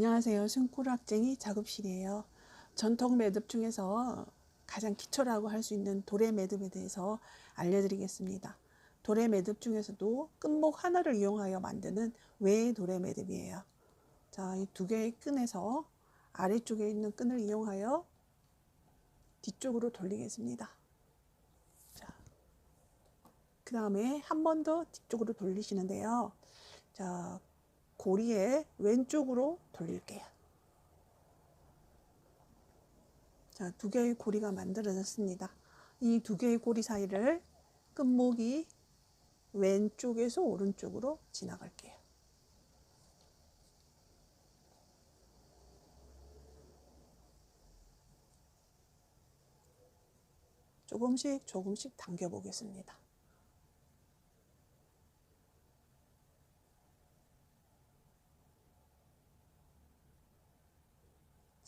안녕하세요. 승꾸락쟁이 작업실이에요. 전통 매듭 중에서 가장 기초라고 할 수 있는 도래 매듭에 대해서 알려드리겠습니다. 도래 매듭 중에서도 끝목 하나를 이용하여 만드는 외 도래 매듭이에요. 자, 이 두 개의 끈에서 아래쪽에 있는 끈을 이용하여 뒤쪽으로 돌리겠습니다. 자, 그 다음에 한 번 더 뒤쪽으로 돌리시는데요. 자, 고리의 왼쪽으로 돌릴게요. 자, 두 개의 고리가 만들어졌습니다. 이 두 개의 고리 사이를 끝목이 왼쪽에서 오른쪽으로 지나갈게요. 조금씩 조금씩 당겨 보겠습니다.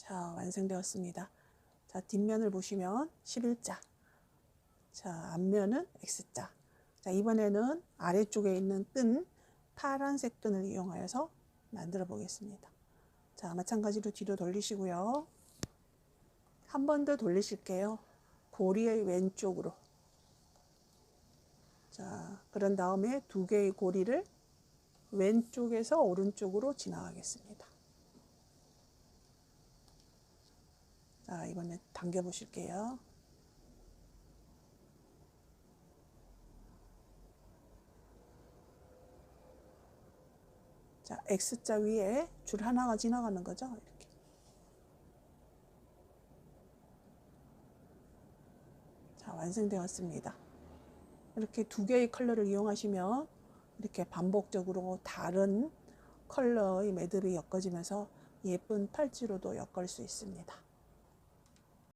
자, 완성되었습니다. 자, 뒷면을 보시면 11자. 자, 앞면은 X자. 자, 이번에는 아래쪽에 있는 끈, 파란색 끈을 이용하여서 만들어 보겠습니다. 자, 마찬가지로 뒤로 돌리시고요. 한 번 더 돌리실게요. 고리의 왼쪽으로. 자, 그런 다음에 두 개의 고리를 왼쪽에서 오른쪽으로 지나가겠습니다. 자, 이번에 당겨 보실게요. 자, X자 위에 줄 하나가 지나가는 거죠. 이렇게. 자, 완성되었습니다. 이렇게 두 개의 컬러를 이용하시면 이렇게 반복적으로 다른 컬러의 매듭이 엮어지면서 예쁜 팔찌로도 엮을 수 있습니다.